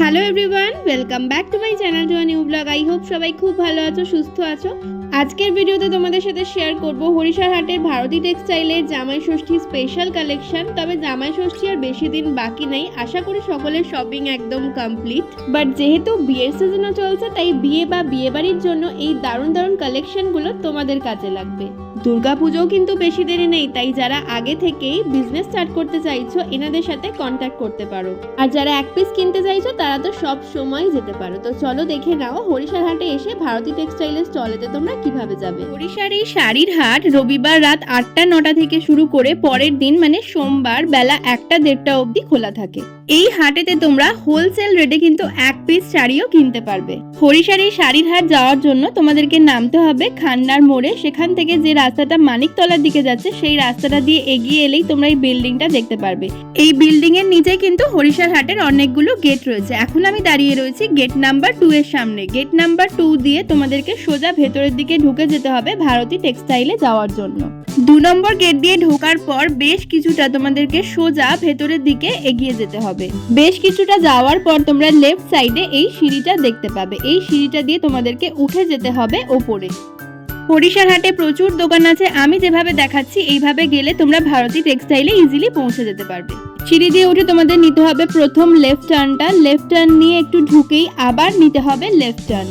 Hello everyone welcome back to my channel to new blog I hope সবাই খুব ভালো আছো, সুস্থ আছো। আজকের ভিডিওতে তোমাদের সাথে শেয়ার করব হরিশার হাটের ভারতী টেক্সটাইলের জামাই ষষ্ঠী স্পেশাল কালেকশন তবে জামাই ষষ্ঠী আর বেশি দিন বাকি নেই। আশা করি সকলের শপিং একদম কমপ্লিট বাট যেহেতু বিয়ের সিজনও চলছে, তাই বিয়ে বা বিয়ে বাড়ির জন্য এই দারুণ দারুণ কালেকশনগুলো তোমাদের কাজে লাগবে। দুর্গাপুজোও কিন্তু বেশি দেরি নেই, তাই যারা আগে থেকেই বিজনেস স্টার্ট করতে চাইছো, এনাদের সাথে কন্ট্যাক্ট করতে পারো। আর যারা এক পিস কিনতে চাইছো, তারা তো সব সময় যেতে পারো। তো চলো দেখে নাও হরিশার হাটে এসে ভারতী টেক্সটাইলের স্টলেতে তোমরা কীভাবে যাবে? হরিশার এই শাড়ির হাট রবিবার রাত আটটা, নটা থেকে শুরু করে পরের দিন মানে সোমবার বেলা একটা, দেড়টা অবধি খোলা থাকে। এই হাটেতে তোমরা হোলসেল রেটে কিন্তু এক পিস শাড়িও কিনতে পারবে। হরিশার এই শাড়ির হাট যাওয়ার জন্য তোমাদেরকে নামতে হবে খান্নার মোড়ে। সেখান থেকে যে রাস্তাটা মানিকতলার দিকে যাচ্ছে, সেই রাস্তাটা দিয়ে এগিয়ে এলেই তোমরা এই বিল্ডিংটা দেখতে পারবে। এই বিল্ডিং এর নিচে কিন্তু হরিশার হাটের অনেকগুলো গেট রয়েছে। এখন আমি দাঁড়িয়ে রয়েছি গেট নাম্বার টু এর সামনে। গেট নাম্বার টু দিয়ে তোমাদেরকে সোজা ভেতরের দিকে ঢুকে যেতে হবে ভারতী টেক্সটাইলে যাওয়ার জন্য। দু নম্বর গেট দিয়ে ঢোকার পর বেশ কিছুটা তোমাদেরকে সোজা ভেতরের দিকে এগিয়ে যেতে হবে। বেশ কিছুটা যাওয়ার পর তোমরা লেফট সাইডে এই সিঁড়িটা দেখতে পাবে। এই সিঁড়িটা দিয়ে তোমাদেরকে উঠে যেতে হবে ওপরে। হাটে প্রচুর দোকান আছে, আমি যেভাবে দেখাচ্ছি, এইভাবে গেলে তোমরা ভারতী টেক্সটাইলে ইজিলি পৌঁছে যেতে পারবে। সিঁড়ি দিয়ে উঠে তোমাদের নিতে হবে প্রথম লেফট টার্নটা লেফট টার্ন নিয়ে একটু ঢুকেই আবার নিতে হবে লেফট টার্ন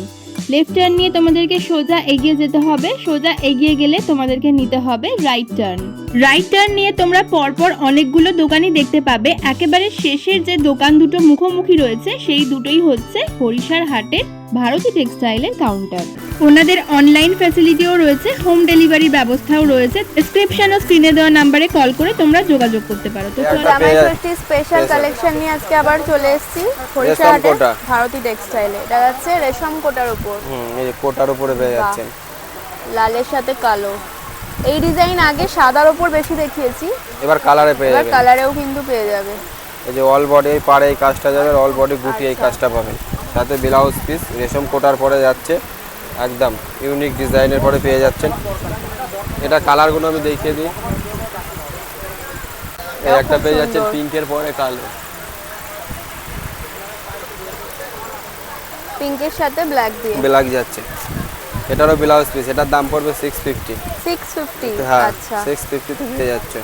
লেফট টার্ন নিয়ে তোমাদেরকে সোজা এগিয়ে যেতে হবে, সোজা এগিয়ে গেলে তোমাদেরকে নিতে হবে রাইট টার্ন রাইট টার্ন নিয়ে তোমরা পরপর অনেকগুলো দোকানই দেখতে পাবে। একেবারে শেষের যে দোকান দুটো মুখোমুখি রয়েছে সেই দুটোই হচ্ছে হরিশার হাটের ভারতী টেক্সটাইলের কাউন্টার ওনাদের অনলাইন ফ্যাসিলিটিও রয়েছে হোম ডেলিভারি ব্যবস্থাও রয়েছে। ডেসক্রিপশন ও স্ক্রিনে দেওয়া নাম্বারে কল করে তোমরা যোগাযোগ করতে পারো। তো জামাই ষষ্ঠী স্পেশাল কালেকশন নিয়ে আজকে আবার চলে এসেছি হরিশাহাটে কোটা। ভারতী টেক্সটাইলে। এটা যাচ্ছে রেশম কোটার উপর। হুম এই কোটার উপরে পেয়ে বাহ। যাচ্ছেন। লালের সাথে কালো। এই ডিজাইন আগে সাদার উপর বেশি দেখিয়েছি। এবার কালারে পেয়ে এবার যাবেন। কালারেও কিন্তু পেয়ে যাবে। এই যে অল বডি এই পাড়ে এই কাজটা যাবে অল বডি বুটি এই কাজটা পাবেন। সাথে ব্লাউজ পিস রেশম কোটার পরে যাচ্ছে। একদম ইউনিক ডিজাইনের পরে পেয়ে যাচ্ছেন। এটা কালারগুলো আমি দেখিয়ে দিই। এই একটা পেয়ে যাচ্ছেন সুন্দর। পিঙ্কের পরে কালো। পিঙ্কের সাথে ব্ল্যাক দিয়ে। ব্ল্যাক যাচ্ছে। এটারও ব্লাউজ পিস এটার দাম পড়বে সিক্স ফিফটি সিক্স ফিফটি হ্যাঁ আচ্ছা। সিক্স ফিফটিতে পেয়ে যাচ্ছে।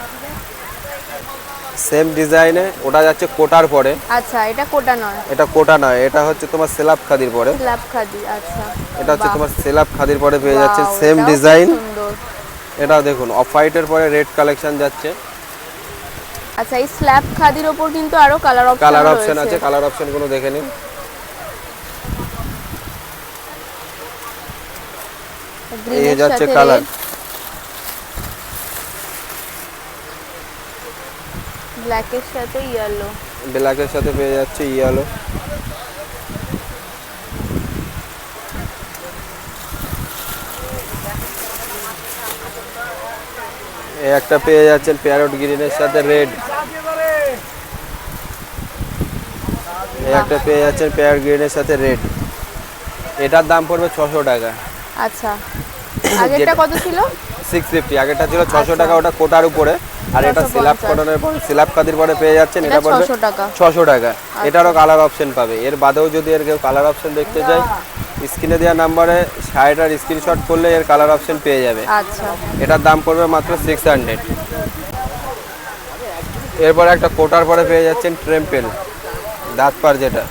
সেম ডিজাইনে ওটা যাচ্ছে কোটার পরে। আচ্ছা এটা কোটা নয়। এটা কোটা নয় এটা হচ্ছে তোমার সেলাপ খাদির পরে। স্ল্যাব খাদি আচ্ছা। এটা হচ্ছে তোমার সেলাপ খাদির পরে পেয়ে যাচ্ছে সেম ডিজাইন এটাও দেখুন অফ হোয়াইটের পরে রেড কালেকশন যাচ্ছে। আচ্ছা এই স্ল্যাব খাদির ওপর কিন্তু আরও কালার অপশন কালার অপশন আছে কালার অপশনগুলো দেখে নিন। এই যাচ্ছে কালার ব্ল্যাকের সাথে ইয়েলো ব্ল্যাকের সাথে পেয়ে যাচ্ছে ইয়েলো একটা পেয়ে যাচ্ছেন প্যারট গ্রিনের সাথে রেড একটা পেয়ে যাচ্ছেন প্যারট গ্রিনের সাথে রেড এটার দাম পড়বে ছশো টাকা। আচ্ছা। আগেরটা কত ছিল? সিক্স ফিফটি আগেরটা ছিল ছশো আচ্ছা। টাকা ওটা কোটার উপরে। আর এটা 650 সিলাপ কটনের পরে সিলাপ কাদির পরে পেয়ে যাচ্ছেন এটা পড়বে ছশো টাকা। ছশো টাকা। এটারও কালার অপশন পাবে। এর বাদেও যদি এর কেউ কালার অপশন দেখতে চায় স্ক্রিনে দেওয়া নাম্বারে শাড়িটার স্ক্রিনশট করলে এর কালার অপশন পেয়ে যাবে। আচ্ছা। এটার দাম পড়বে মাত্র সিক্স হান্ড্রেড এরপরে একটা কোটার পরে পেয়ে যাচ্ছেন ট্রেম্পেল দাঁত পার যেটা।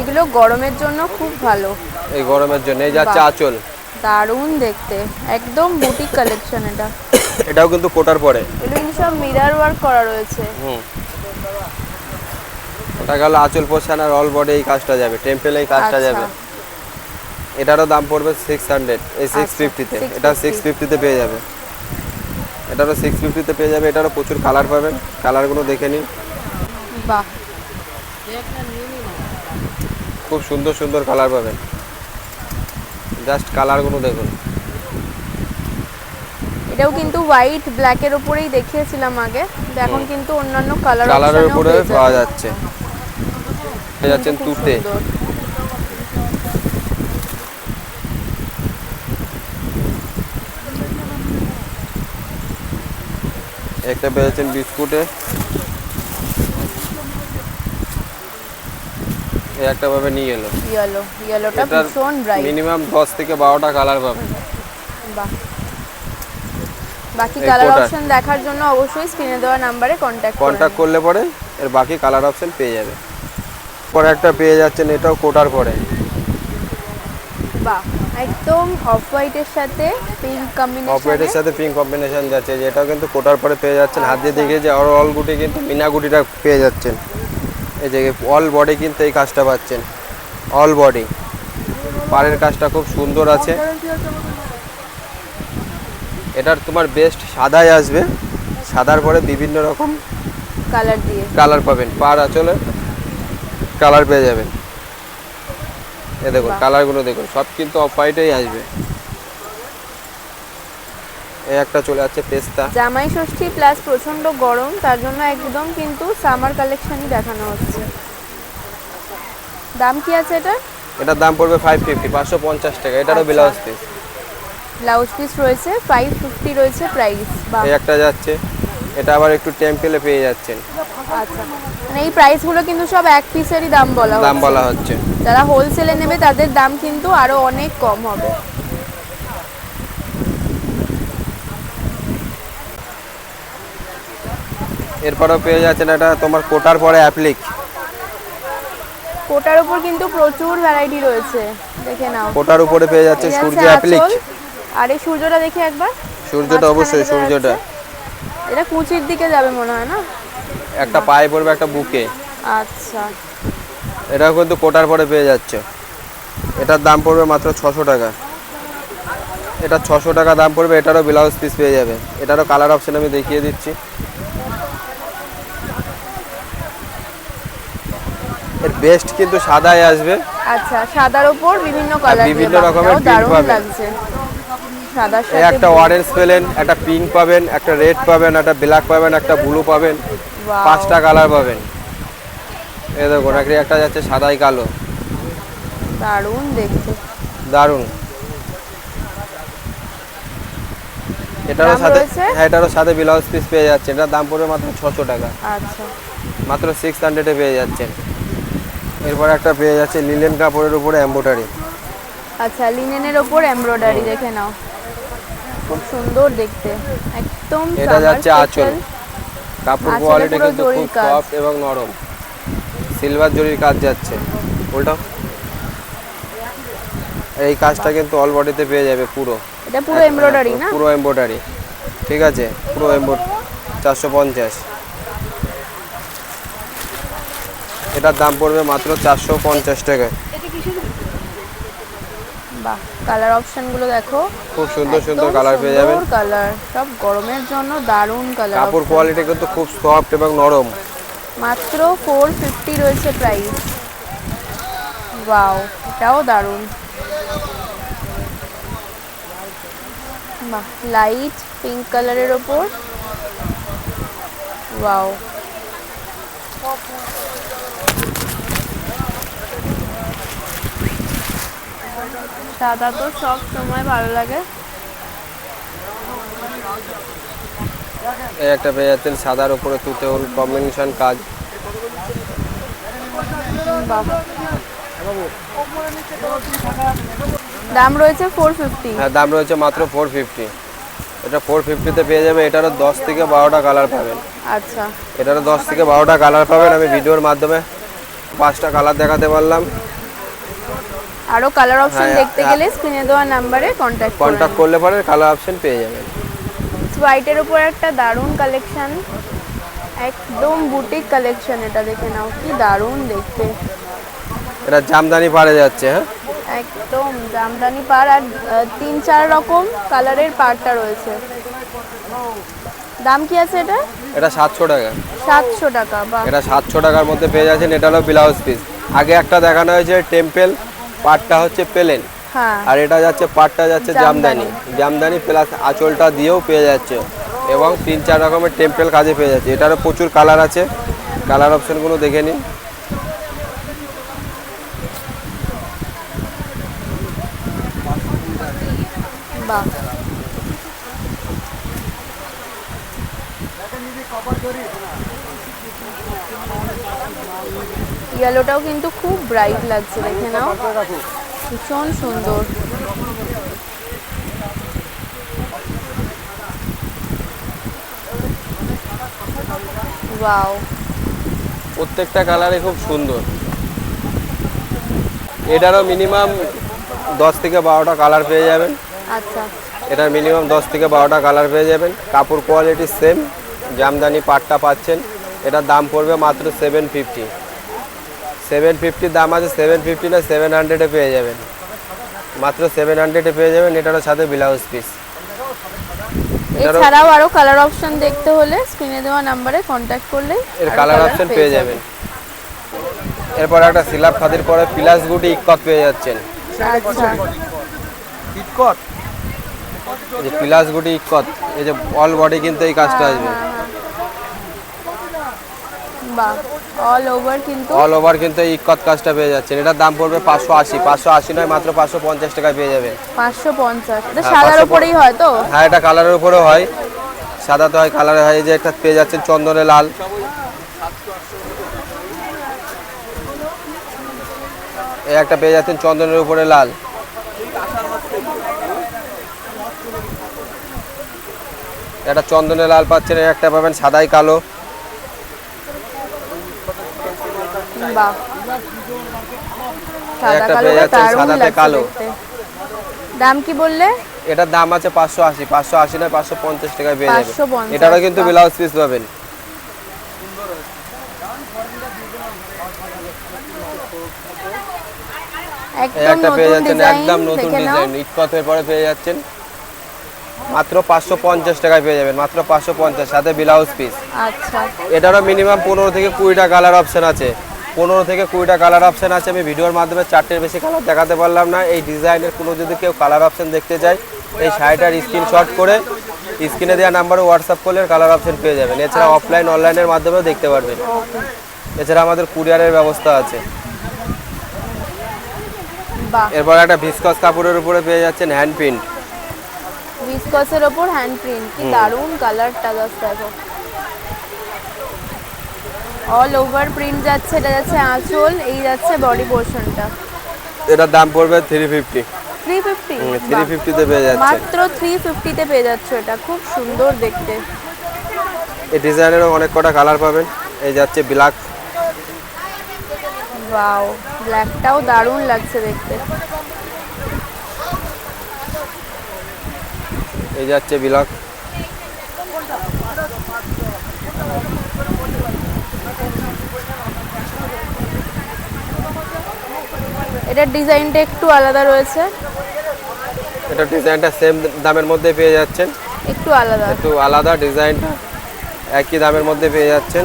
এগুলো গরমের জন্য খুব ভালো। এই গরমের জন্য এই যাচ্ছে আঁচল। দারুণ দেখতে। একদম বুটিক কালেকশন এটা। এটাও কিন্তু কোটার পরে। এগুলো কিন্তু সব মিরার ওয়ার্ক করা রয়েছে। হুম। ওটা গেল আঁচল আর অল বডি এই কাজটা যাবে টেম্পেল এই কাজটা আচ্ছা। যাবে। এটারও দাম পড়বে সিক্স হান্ড্রেড এই সিক্স আচ্ছা, ফিফটিতে 650 এটা সিক্স ফিফটিতে পেয়ে যাবে। এটারও সিক্স ফিফটিতে পেয়ে যাবে এটারও প্রচুর কালার পাবেন। কালারগুলো দেখে নিন। বাহ। খুব সুন্দর সুন্দর কালার পাবেন। জাস্ট কালারগুলো দেখুন। এটাও কিন্তু হোয়াইট ব্ল্যাকের উপরেই দেখিয়েছিলাম আগে। এখন কিন্তু অন্যান্য কালার কালারের উপরে পাওয়া যাচ্ছে। যাচ্ছেন তুতে। একটা পেয়ে যাচ্ছেন বিস্কুটে। এই একটা পাবে নিয়ে এলো। ইয়েলো ইয়েলোটা ভীষণ ব্রাইট মিনিমাম দশ থেকে বারোটা কালার পাবেন বাহ। বাকি কালার অপশন দেখার জন্য অবশ্যই স্ক্রিনে দেওয়া নাম্বারে কন্ট্যাক্ট কন্ট্যাক্ট করলে পরে এর বাকি কালার অপশন পেয়ে যাবে। পরে একটা পেয়ে যাচ্ছেন এটাও কোটার পরে। বাহ একদম অফ হোয়াইটের সাথে পিঙ্ক অফ কম্বিনেশন হোয়াইটের সাথে পিঙ্ক কম্বিনেশন যাচ্ছে যেটাও কিন্তু কোটার পরে পেয়ে যাচ্ছেন। হাত দিয়ে দেখে যে আর অল গুটি কিন্তু মিনা গুটিটা পেয়ে যাচ্ছেন। এই যে অল বডি কিন্তু এই কাজটা পাচ্ছেন। অল বডি পাড়ের কাজটা খুব সুন্দর আছে। এটার তোমার বেস্ট সাদাই আসবে। সাদার পরে বিভিন্ন রকম কালার দিয়ে। কালার পাবেন। পার আঁচলে কালার পেয়ে যাবেন। এ দেখুন কালারগুলো দেখুন সব কিন্তু অফ হোয়াইটেই আসবে। এই একটা চলে যাচ্ছে পেস্তা। জামাই ষষ্ঠী প্লাস প্রচণ্ড গরম তার জন্য একদম কিন্তু সামার কালেকশনই দেখানো হচ্ছে। দাম কি আছে এটা এটার দাম পড়বে ফাইভ ফিফটি পাঁচশো পঞ্চাশ টাকা এটারও। ব্লাউজ পিস ব্লাউজ পিস রয়েছে ফাইভ ফিফটি রয়েছে প্রাইস এই একটা যাচ্ছে এটা আবার একটু টেম্পেলে পেয়ে যাচ্ছেন। আচ্ছা। মানে এই প্রাইসগুলো কিন্তু সব এক পিসেরই দাম বলা দাম বলা হচ্ছে। যারা হোলসেলে নেবে তাদের দাম কিন্তু আরও অনেক কম হবে। এরপরেও পেয়ে যাচ্ছেন এটা তোমার কোটার পরে অ্যাপ্লিক কোটার উপর কিন্তু প্রচুর ভ্যারাইটি রয়েছে দেখে নাও। কোটার উপরে পেয়ে যাচ্ছে সূর্য অ্যাপ্লিক। আর এই সূর্যটা দেখে একবার। সূর্যটা অবশ্যই সূর্যটা। এটা কুচির দিকে যাবে মনে হয় না? একটা পায়ে পড়বে একটা বুকে। আচ্ছা। এটাও কিন্তু কোটার পরে পেয়ে যাচ্ছে। এটার দাম পড়বে মাত্র ছশো টাকা। এটা ছশো টাকা দাম পড়বে এটারও ব্লাউজ পিস পেয়ে যাবে। এটারও কালার অপশন আমি দেখিয়ে দিচ্ছি। এর বেস্ট কিন্তু সাদাই আসবে। আচ্ছা সাদার উপর বিভিন্ন কালার বিভিন্ন রকমের দারুণ পাবেন। এই একটা অরেঞ্জ পেলেন একটা পিঙ্ক পাবেন একটা রেড পাবেন একটা ব্ল্যাক পাবেন একটা ব্লু পাবেন পাঁচটা কালার পাবেন। এই দেখুন একটা একটা যাচ্ছে সাদাই কালো। দারুণ দেখতে। দারুণ এটারও সাথে হ্যাঁ এটারও সাথে ব্লাউজ পিস পেয়ে যাচ্ছে এটার দাম পড়বে মাত্র ছশো টাকা। আচ্ছা। মাত্র সিক্স হান্ড্রেডে পেয়ে যাচ্ছেন। এরপর একটা পেয়ে যাচ্ছে লিনেন কাপড়ের উপরে এম্বোটারি। আচ্ছা লিনেনের উপর এমব্রয়ডারি দেখে নাও। খুব সুন্দর দেখতে। একদম এটা যাচ্ছে আঁচল। কাপড় কোয়ালিটি কিন্তু খুব। সফট এবং নরম। সিলভার জরির কাজ যাচ্ছে। উল্টো। এই কাজটা কিন্তু অল বডিতে পেয়ে যাবে পুরো। এটা পুরো এমব্রয়ডারি না? পুরো এমব্রয়ডারি ঠিক আছে পুরো এমব্রয় চারশো পঞ্চাশ। এটার দাম পড়বে মাত্র চারশো পঞ্চাশ টাকা বাহ। কালার অপশনগুলো দেখো। খুব সুন্দর সুন্দর কালার পেয়ে যাবেন। কালার সব গরমের জন্য দারুণ কালার কাপড় কোয়ালিটি কিন্তু খুব সফট এবং নরম। মাত্র ফোর ফিফটি রয়েছে প্রাইস ওয়াও এটাও দারুণ। বাহ লাইট পিঙ্ক কালারের ওপর। ওয়াও সাদা তো সব সময় ভালো লাগে। এই একটা পেয়ে যাচ্ছেন সাদার উপরে তুতে হল কম্বিনেশন কাজ। দাম রয়েছে ফোর ফিফটি হ্যাঁ দাম রয়েছে মাত্র ফোর ফিফটি এটা ফোর ফিফটিতে পেয়ে যাবে এটারও দশ থেকে বারোটা কালার পাবেন। আচ্ছা। এটারও দশ থেকে বারোটা কালার পাবেন আমি ভিডিওর মাধ্যমে পাঁচটা কালার দেখাতে পারলাম। আরও কালার অপশন হ্যাঁ, দেখতে গেলে স্ক্রিনে দেওয়া নাম্বারে কন্ট্যাক্ট কন্ট্যাক্ট করলে পরে কালার অপশন পেয়ে যাবেন হোয়াইটের উপর একটা দারুণ কালেকশন একদম বুটিক কালেকশন এটা দেখে নাও কি দারুণ দেখতে। এটা জামদানি পাড়ে যাচ্ছে হ্যাঁ? একদম জামদানি পার আর তিন চার রকম কালারের পারটা রয়েছে। দাম কি আছে এটা? এটা সাতশো টাকা। সাতশো টাকা বা এটা সাতশো টাকার মধ্যে পেয়ে যাচ্ছেন এটা হলো ব্লাউজ পিস আগে একটা দেখানো হয়েছে টেম্পেল পাটটা হচ্ছে প্লেন। হ্যাঁ। আর এটা যাচ্ছে পাটটা যাচ্ছে জামদানি। জামদানি। প্লাস আঁচলটা দিয়েও পেয়ে যাচ্ছে। এবং তিন চার রকমের টেম্পেল কাজে পেয়ে যাচ্ছে। এটারও প্রচুর কালার আছে। কালার অপশনগুলো দেখে নিন। বাহ। ইয়েলোটাও কিন্তু খুব ব্রাইট লাগছে দেখে নাও। ভীষণ সুন্দর। ওয়াও প্রত্যেকটা কালারে খুব সুন্দর। এটারও মিনিমাম দশ থেকে বারোটা কালার পেয়ে যাবেন। আচ্ছা। এটার মিনিমাম দশ থেকে বারোটা কালার পেয়ে যাবেন। কাপড় কোয়ালিটি সেম জামদানি পাটটা পাচ্ছেন। এটার দাম পড়বে মাত্র সেভেন ফিফটি সেভেন ফিফটির দাম আছে সেভেন ফিফটি না সেভেন হান্ড্রেডে পেয়ে যাবেন। মাত্র সেভেন হান্ড্রেডে পেয়ে যাবেন এটারও সাথে ব্লাউজ পিস এছাড়াও আরও কালার অপশন দেখতে হলে স্ক্রিনে দেওয়া নাম্বারে কন্ট্যাক্ট করলে এর কালার অপশন পেয়ে যাবেন। এরপর একটা সিলাপ খাদির পরে প্লাস গুটি ইকত পেয়ে যাচ্ছেন। এই যে প্লাস গুটি ইকত এই যে অল বডি কিন্তু এই কাজটা আসবে। বাহ অল ওভার কিন্তু অল ওভার কিন্তু এই ইকত কাজটা পেয়ে যাচ্ছেন। এটার দাম পড়বে পাঁচশো আশি। পাঁচশো আশি নয় মাত্র পাঁচশো পঞ্চাশ টাকায় পেয়ে যাবেন। পাঁচশো পঞ্চাশ। এটা হ্যাঁ, সাদার উপরেই হয় তো? হ্যাঁ এটা কালারের উপরেও হয়। সাদা তো হয় কালারে হয়। এই যে একটা পেয়ে যাচ্ছেন চন্দনে লাল। এই একটা পেয়ে যাচ্ছেন চন্দনের উপরে লাল। একটা চন্দনে লাল পাচ্ছেন একটা পাবেন সাদাই কালো। বাহ। সাদা একটা কালো পেয়ে যাচ্ছেন দারুণ সাদাতে কালো। দাম কি বললে? এটার দাম আছে পাঁচশো আশি। পাঁচশো আশি নয় পাঁচশো পঞ্চাশ টাকায় পেয়ে যাবেন এটারও কিন্তু ব্লাউজ পিস পাবেন। একদম একটা পেয়ে নতুন যাচ্ছেন ডিজাইন একদম নতুন ডিজাইন ইটকতের পরে পেয়ে যাচ্ছেন। মাত্র পাঁচশো পঞ্চাশ টাকায় পেয়ে যাবেন। মাত্র পাঁচশো পঞ্চাশ সাথে ব্লাউজ পিস আচ্ছা। এটারও মিনিমাম পনেরো থেকে কুড়িটা কালার অপশন আছে। পনেরো থেকে কুড়িটা কালার অপশান আছে। আমি ভিডিওর মাধ্যমে চারটের বেশি কালার দেখাতে পারলাম না। এই ডিজাইনের কোনো যদি কেউ কালার অপশান দেখতে চায় এই শাড়িটার স্ক্রিনশট করে স্ক্রিনে দেওয়া নাম্বারে হোয়াটসঅ্যাপ করলে কালার অপশান পেয়ে যাবেন। এছাড়া অফলাইন অনলাইনের মাধ্যমেও দেখতে পারবেন। এছাড়া আমাদের কুরিয়ারের ব্যবস্থা আছে। এরপর একটা ভিসকস কাপড়ের উপরে পেয়ে যাচ্ছেন হ্যান্ড প্রিন্ট ভিসকসের ওপর হ্যান্ড প্রিন্ট কি দারুণ কালারটা জাস্ট দেখো। অল ওভার প্রিন্ট যাচ্ছে এটা যাচ্ছে আঁচল এই যাচ্ছে বডি পোর্শনটা এটার দাম পড়বে three fifty three fifty three ফিফটিতে পেয়ে যাচ্ছেন মাত্র থ্রি ফিফটিতে পেয়ে যাচ্ছ এটা খুব সুন্দর দেখতে। এই ডিজাইনেরও অনেক কটা কালার পাবেন। এই যাচ্ছে ব্ল্যাক ওয়াও ব্ল্যাকটাও দারুণ লাগছে দেখতে। এই যাচ্ছে ব্ল্যাক এটার ডিজাইনটা একটু আলাদা রয়েছে। এটা ডিজাইনটা সেম দামের মধ্যে পেয়ে যাচ্ছেন। একটু আলাদা। একটু আলাদা ডিজাইনটা একই দামের মধ্যে পেয়ে যাচ্ছেন।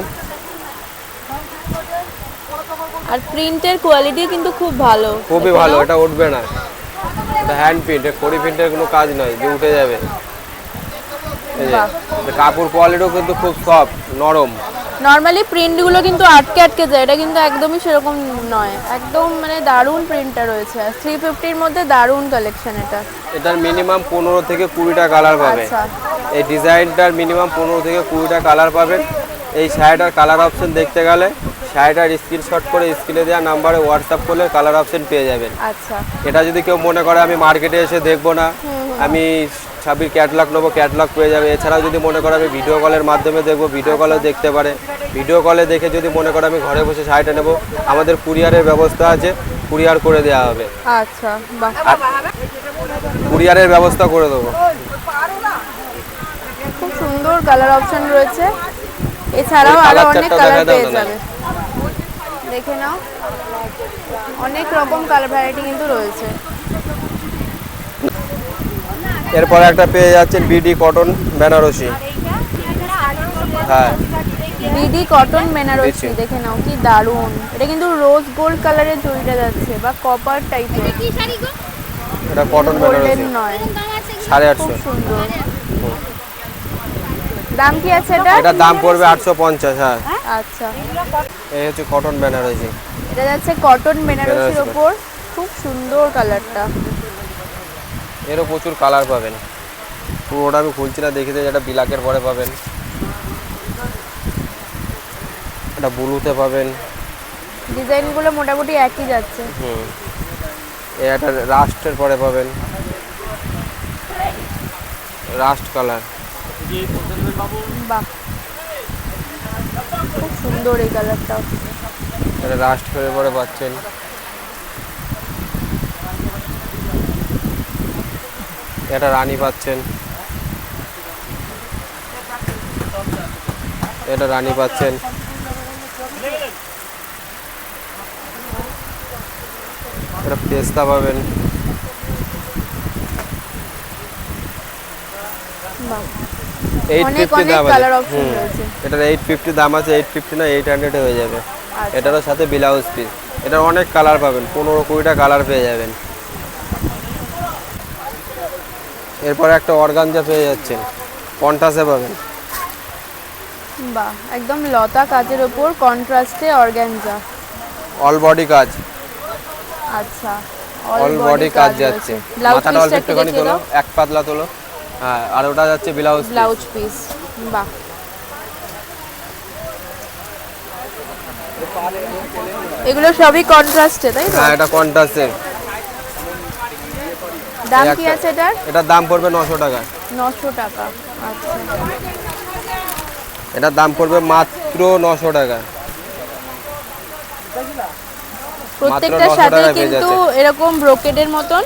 আর প্রিন্টের কোয়ালিটি কিন্তু খুব ভালো। খুবই ভালো এটা উঠবে না। এটা হ্যান্ড প্রিন্ট খড়ি প্রিন্টের কোনো কাজ নয় যে উঠে যাবে। কাপড় কোয়ালিটিও কিন্তু খুব সফট নরম। নর্মালি প্রিন্টগুলো কিন্তু আটকে আটকে যায় এটা কিন্তু একদমই সেরকম নয়। একদম মানে দারুণ প্রিন্টটা রয়েছে থ্রি ফিফটির মধ্যে দারুণ কালেকশন এটা। এটার মিনিমাম পনেরো থেকে কুড়িটা কালার পাবে। আচ্ছা। এই ডিজাইনটার মিনিমাম পনেরো থেকে কুড়িটা কালার পাবেন এই শাড়িটার কালার অপশন দেখতে গেলে শাড়িটার স্ক্রিনশট করে স্ক্রিনে দেওয়া নাম্বারে হোয়াটসঅ্যাপ করলে কালার অপশন পেয়ে যাবেন। আচ্ছা। এটা যদি কেউ মনে করে আমি মার্কেটে এসে দেখব না আমি ছাবির ক্যাটলগ নেব ক্যাটলগ পেয়ে যাবে। এছাড়াও যদি মনে করে আমি ভিডিও কলের মাধ্যমে দেখব ভিডিও কলেও দেখতে পারে। ভিডিও কলে দেখে যদি মনে করো আমি ঘরে বসে শাড়িটা নেব আমাদের কুরিয়ারের ব্যবস্থা আছে কুরিয়ার করে দেওয়া হবে। আচ্ছা কুরিয়ারের ব্যবস্থা করে দেবো। খুব সুন্দর কালার অপশন রয়েছে। এছাড়াও আরও অনেক কালার পেয়ে যাবে। দেখে নাও। অনেক রকম কালার ভ্যারাইটি কিন্তু রয়েছে। এরপরে একটা পেয়ে যাচ্ছেন বিডি কটন বেনারসি। হ্যাঁ। BD cotton Benarasi. দেখে নাও কি দারুণ। এটা কিন্তু রোজ গোল্ড কালারের জড়িটা যাচ্ছে বা কপার টাইপের এটা কটন বেনারসি। নয়। সাড়ে খুব আটশো সুন্দর। দাম কি আছে এটা এটার দাম পড়বে আটশো পঞ্চাশ হ্যাঁ। আচ্ছা। এই হচ্ছে কটন বেনারসি। এটা যাচ্ছে কটন বেনারসির বেনারসি। ওপর। খুব সুন্দর কালারটা এরও প্রচুর কালার পাবেন। পুরোটা আমি খুলছি না দেখে যেটা বিলাকের পরে পাবেন। এটা ব্লুতে পাবেন। ডিজাইনগুলো মোটামুটি একই যাচ্ছে। হুম। একটা রাস্টের পরে পাবেন। রাস্ট কালার বাহ। খুব সুন্দর এই কালারটা এটা রাস্ট করে পরে পাচ্ছেন। এটা রানী পাচ্ছেন। এটা রানী পাচ্ছেন। এটা পেস্তা পাবেন। এইট ফিফটি দাম আছে। এটার এইট ফিফটি দাম আছে। এইট ফিফটি না এইট হান্ড্রেডে হয়ে যাবে। আচ্ছা। এটারও সাথে ব্লাউজ পিস এটার অনেক কালার পাবেন। পনেরো কুড়িটা কালার পেয়ে যাবেন। এরপর একটা অর্গানজা পেয়ে যাচ্ছেন কন্টাসে পাবেন। বাহ একদম লতা কাজের ওপর কন্ট্রাস্টে অর্গানজা অল বডি কাজ। আচ্ছা অল বডি কাজ যাচ্ছে। মাথাটা অল্প একটু একটুখানি তোলো এক পাতলা তোলো। হ্যাঁ আর ওটা যাচ্ছে ব্লাউজ ব্লাউজ পিস বাহ। এগুলো সবই কন্ট্রাস্টে তাই তো? হ্যাঁ এটা কন্টাসে দাম কি আছে এটার? এটার দাম পড়বে নশো টাকা। নশো টাকা আচ্ছা। এটার দাম পড়বে মাত্র নশো টাকা। প্রত্যেকটার সাথে কিন্তু এরকম ব্রোকেডের মতন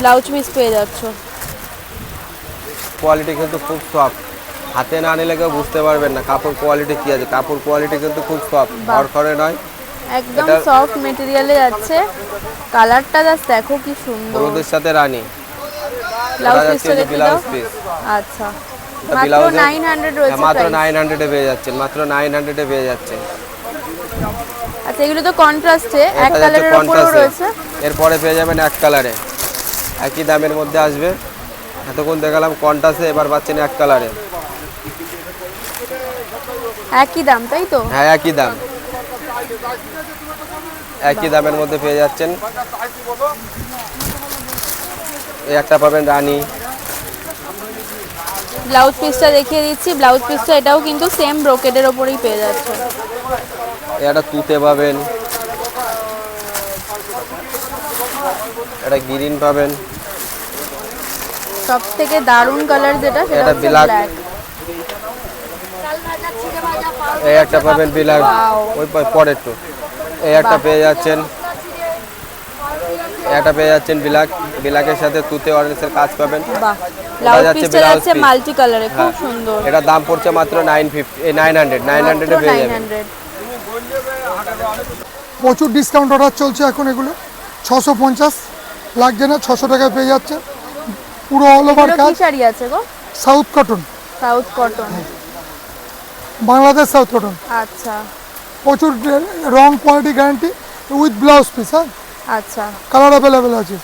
ব্লাউজ পিস পেয়ে যাচ্ছ। কোয়ালিটি কিন্তু খুব সফট হাতে না নিলে কেউ বুঝতে পারবেন না কাপড় কোয়ালিটি কি আছে? কাপড় কোয়ালিটি কিন্তু খুব সফট। খড়খড়ে নয় একদম সফট মেটেরিয়ালে যাচ্ছে। কালারটা জাস্ট দেখো কি সুন্দর। হলুদের সাথে রানী। ব্লাউজ পিসটা যাচ্ছে দেখে দাও। ব্লাউজ পিস আচ্ছা। মাত্র ব্লাউজে- নাইন হান্ড্রেড রয়েছে মাত্র price। নাইন হান্ড্রেডে পেয়ে যাচ্ছেন মাত্র নাইন হান্ড্রেডে পেয়ে যাচ্ছেন আচ্ছা এগুলো তো কন্ট্রাস্টে এক কালারের উপরেও কন্ট্রাস্টে রয়েছে। এরপরে পেয়ে যাবেন এক কালারে একই দামের মধ্যে আসবে। এতক্ষণ দেখালাম কন্টাসে এবার পাচ্ছেন এক কালারে একই দাম তাই তো? হ্যাঁ একই দাম। একই দামের মধ্যে পেয়ে যাচ্ছেন। এই একটা পাবেন রানী। ব্লাউজ পিসটা দেখিয়ে দিচ্ছি। ব্লাউজ পিসটা এটাও কিন্তু সেম ব্রোকেডের ওপরেই পেয়ে যাচ্ছে। একটা তুতে পাবেন। এটা গ্রিন পাবেন। সব থেকে দারুণ কালার যেটা সেটা এটা। ব্ল্যাক এই একটা পাবেন বিলার ওই প- পরের তো এই একটা পেয়ে যাচ্ছেন এই একটা পেয়ে যাচ্ছেন বিলাক। বিলাকের সাথে তুতে অরেঞ্জের কাজ পাবেন। ব্লাউজ পিসটা যাচ্ছে। মাল্টি কালারে খুব হ্যাঁ। সুন্দর। এটার দাম পড়ছে মাত্র nine fifty nine hundred nine হান্ড্রেডে পেয়ে যাবেন। প্রচুর ডিসকাউন্ট অর্ডার চলছে এখন এগুলো। ছশো পঞ্চাশ লাগছে না ছশো টাকায় পেয়ে যাচ্ছে। পুরো অল ওভার কাজ কি শাড়ি আছে গো? South cotton south cotton Bangladesh south cotton আচ্ছা। প্রচুর রং quality guarantee with blouse piece হ্যাঁ? আচ্ছা। কালার অ্যাভেলেবেল আছে।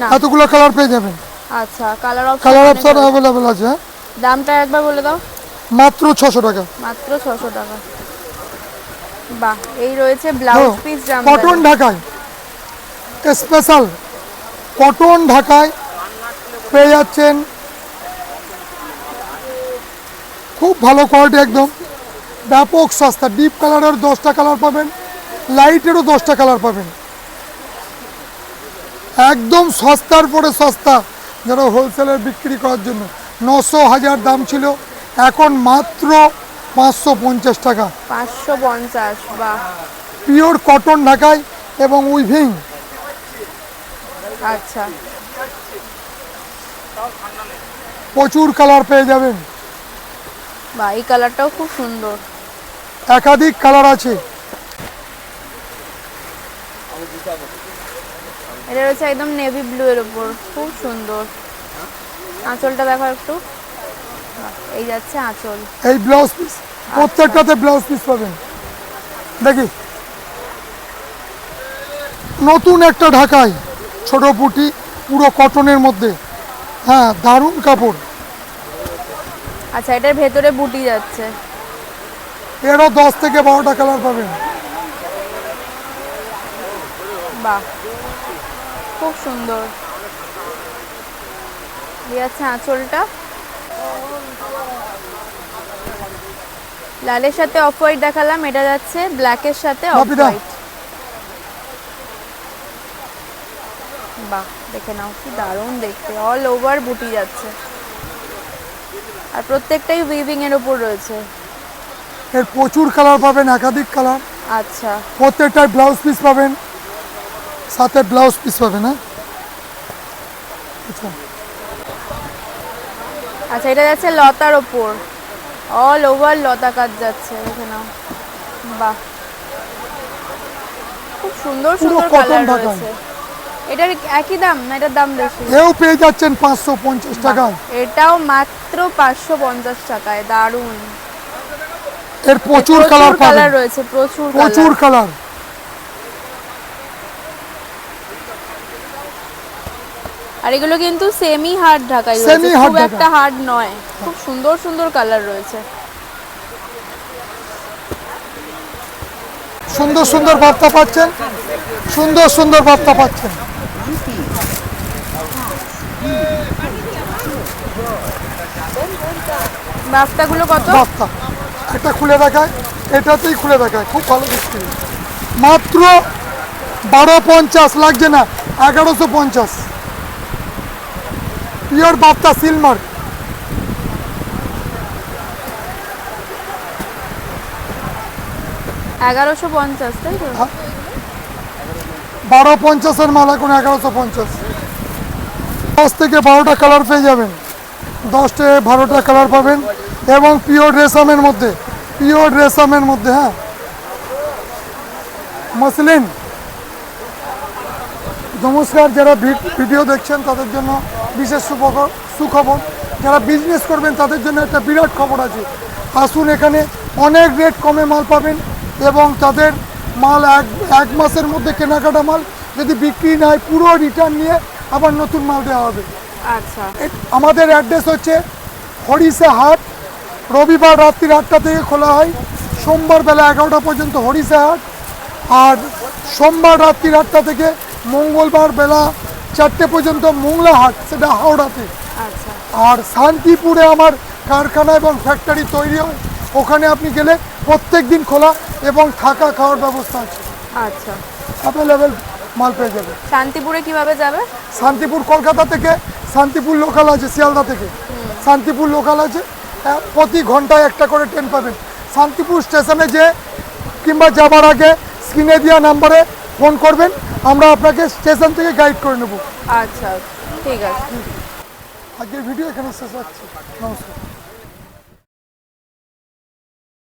না। এতগুলো কালার পেয়ে যাবেন। আচ্ছা colour option colour option available আছে। হ্যাঁ? দামটা একবার বলে দাও। মাত্র ছশো টাকা। মাত্র ছশো টাকা। বাহ এই রয়েছে ব্লাউজ পিস কটন ঢাকায়। স্পেশাল কটন ঢাকায় পেয়ে যাচ্ছেন খুব ভালো কোয়ালিটি একদম। ব্যাপক সস্তা ডিপ কালারের দশটা কালার পাবেন লাইটেরও দশটা কালার পাবেন। একদম সস্তার পরে সস্তা যারা হোলসেলের বিক্রি করার জন্য। নশো হাজার দাম ছিল এখন মাত্র পাঁচশো পঞ্চাশ টাকা। পাঁচশো পঞ্চাশ বাহ। পিওর কটন ঢাকায় এবং উইভিং আচ্ছা। প্রচুর কালার পেয়ে যাবেন। বাহ এই কালারটাও খুব সুন্দর। একাধিক কালার আছে। এটা রয়েছে একদম নেভি ব্লু এর উপর খুব সুন্দর। আঁচলটা দেখো একটু। এই যাচ্ছে আঁচল। এই ব্লাউজ পিস প্রত্যেকটাতে ব্লাউজ পিস পাবেন। দেখি। নতুন একটা ঢাকায় ছোট পুটি পুরো কটনের মধ্যে। হ্যাঁ দারুণ কাপড়। আচ্ছা এটার ভেতরে বুটি যাচ্ছে। এরও দশ থেকে বারোটা কালার পাবেন। বাহ খুব সুন্দর। এই যাচ্ছে আঁচলটা। লালের সাথে অফ হোয়াইট দেখালাম এটা যাচ্ছে ব্ল্যাকের সাথে অফ হোয়াইট বাহ দেখে নাও কি দারুণ দেখতে। অল ওভার বুটি যাচ্ছে। আর প্রত্যেকটাই উইভিং এর উপর রয়েছে। এর প্রচুর কালার পাবেন একাধিক কালার আচ্ছা। প্রত্যেকটায় ব্লাউজ পিস পাবেন সাথে ব্লাউজ পিস পাবেন হ্যাঁ? আচ্ছা। আচ্ছা এটা যাচ্ছে লতার ওপর অল ওভার লতা কাজ যাচ্ছে দেখে নাও। বাহ। খুব সুন্দর সুন্দর কালার। রয়েছে। এটার একই দাম না এটার দাম বেশি? এও পেয়ে যাচ্ছেন পাঁচশো পঞ্চাশ টাকায় এটাও মাত্র পাঁচশো পঞ্চাশ টাকায় দারুণ। এর প্রচুর কালার কালার রয়েছে প্রচুর প্রচুর কালার আর এগুলো কিন্তু সেমি হার্ড ঢাকাই রয়েছে খুব একটা হার্ড নয় খুব সুন্দর সুন্দর কালার রয়েছে। সুন্দর সুন্দর বার্তা পাচ্ছেন সুন্দর সুন্দর বার্তা পাচ্ছেন। বাফতাগুলো কত? বার্তা এটা খুলে দেখায় এটাতেই খুলে দেখায় খুব ভালো দেখতে। মাত্র বারো পঞ্চাশ লাগছে না এগারোশো পঞ্চাশ। পিওর বার্তা সিলমার্ক এগারোশো পঞ্চাশ তাই তো? বারো পঞ্চাশের মাল এখন এগারোশো পঞ্চাশ। দশ থেকে বারোটা কালার পেয়ে যাবেন। দশ থেকে বারোটা কালার পাবেন। এবং পিওর রেশমের মধ্যে পিওর রেশমের মধ্যে হ্যাঁ। মসলিন নমস্কার যারা ভিডিও দেখছেন তাদের জন্য বিশেষ সুখবর সুখবর। যারা বিজনেস করবেন তাদের জন্য একটা বিরাট খবর আছে। আসুন এখানে অনেক রেট কমে মাল পাবেন এবং তাদের মাল এক এক মাসের মধ্যে কেনাকাটা মাল যদি বিক্রি না হয় পুরো রিটার্ন নিয়ে আবার নতুন মাল দেওয়া হবে। আচ্ছা। আমাদের অ্যাড্রেস হচ্ছে হরিষা হাট রবিবার রাত্রি আটটা থেকে খোলা হয়। সোমবার বেলা এগারোটা পর্যন্ত হরিষা হাট। আর সোমবার রাত্রি আটটা থেকে মঙ্গলবার বেলা চারটে পর্যন্ত মোংলা হাট সেটা হাওড়াতে। আচ্ছা। আর শান্তিপুরে আমার কারখানা এবং ফ্যাক্টরি তৈরি হয়। ওখানে আপনি গেলে প্রত্যেক দিন খোলা এবং থাকা খাওয়ার ব্যবস্থা আছে। আচ্ছা। অ্যাভেলেবেল মাল পেয়ে যাবে। শান্তিপুরে কীভাবে যাবে? শান্তিপুর কলকাতা থেকে শান্তিপুর লোকাল আছে শিয়ালদা থেকে। শান্তিপুর লোকাল আছে প্রতি ঘন্টায় একটা করে ট্রেন পাবেন। শান্তিপুর স্টেশনে যে কিংবা যাবার আগে স্ক্রিনে দেওয়া নাম্বারে ফোন করবেন আমরা আপনাকে স্টেশন থেকে গাইড করে নেব। আচ্ছা ঠিক আছে। আজকের ভিডিও এখানে শেষ হচ্ছে নমস্কার।